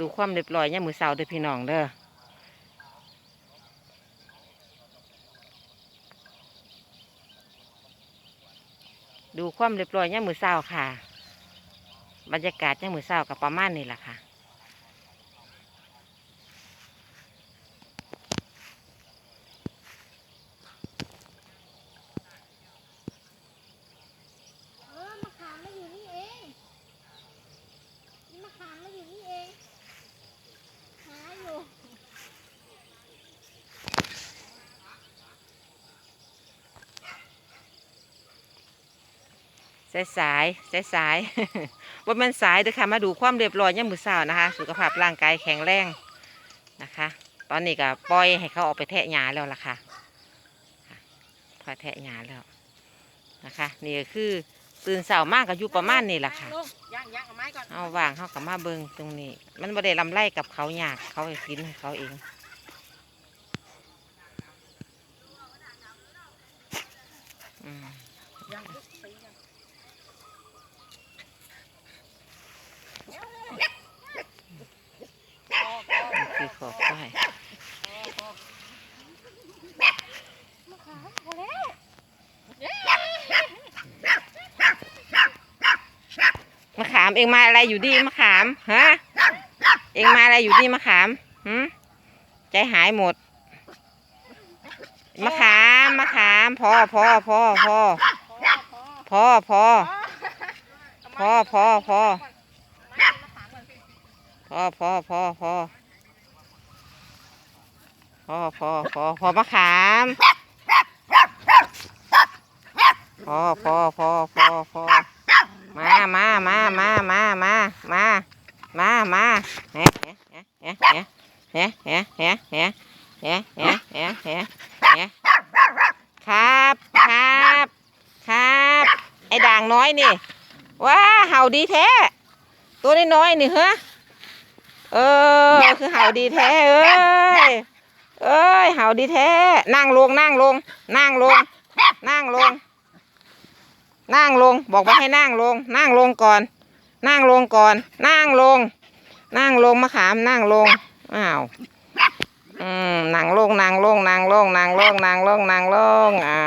ดูความเรียบร้อยเนี่ยมือเสาเด้อพี่น้องเด้อดูความเรียบร้อยเนี่ยมือเสาค่ะ บรรยากาศเนี่ยมมือเสากับประมาณนี้แหละค่ะ เออมะขามมาอยู่นี่เองนี่มะขามมาอยู่นี่เอง หาอยู่ สายสายสายสายว่ามันสายเด้อค่ะ มาดูความเรียบร้อยเนี่ยามมือเสานะคะ สุขภาพร่างกายแข็งแรงนะคะ ตอนนี้ก็ปล่อยให้เขาออกไปแทะหญ้าแล้วล่ะค่ะค่ะพอแทะหญ้าแล้วนะคะ นี่ก็คือตื่นเสามากก็อยู่ประมาณนี้แหละค่ะย่างย่างเอาไม้ก่อนเอาว่างเขากับมาเบิงตรงนี้ มันบ่ได้ลำไรกับเขายากเขาให้กินให้เขาเองอืม ย่างปุ๊บตีกัน นี่คือขอบป้าย มะขามพอแล้ว มะขามเองมาอะไรอยู่ดีมะขามฮะเองมาอะไรอยู่ดีมะขามหืมใจหายหมดมะขามมะขามพอพอพอพอพอพอพอพอพอพอพอพอพอพอพอพอพอมะขามพอพอพอพอพอ มามามามามามามามามาเฮ้เฮ้เฮ้เฮ้เฮ้เฮ้เฮ้เฮ้เฮ้เฮ้เฮ้ครับครับครับไอ้ด่างน้อยนี่ว้าเห่าดีแท้ ตัวน้อยๆนี่เหรอเออคือเห่าดีแท้เอ้ยเอ้ยเห่าดีแท้ นั่งลงนั่งลง นั่งลง นั่งลง นั่งลง บอกว่าให้นั่งลง นั่งลงก่อน นั่งลงก่อน นั่งลง นั่งลงมะขามนั่งลง อ้าว อืมนั่งลงนั่งลงนั่งลงนั่งลงนั่งลงนั่งลงอ่า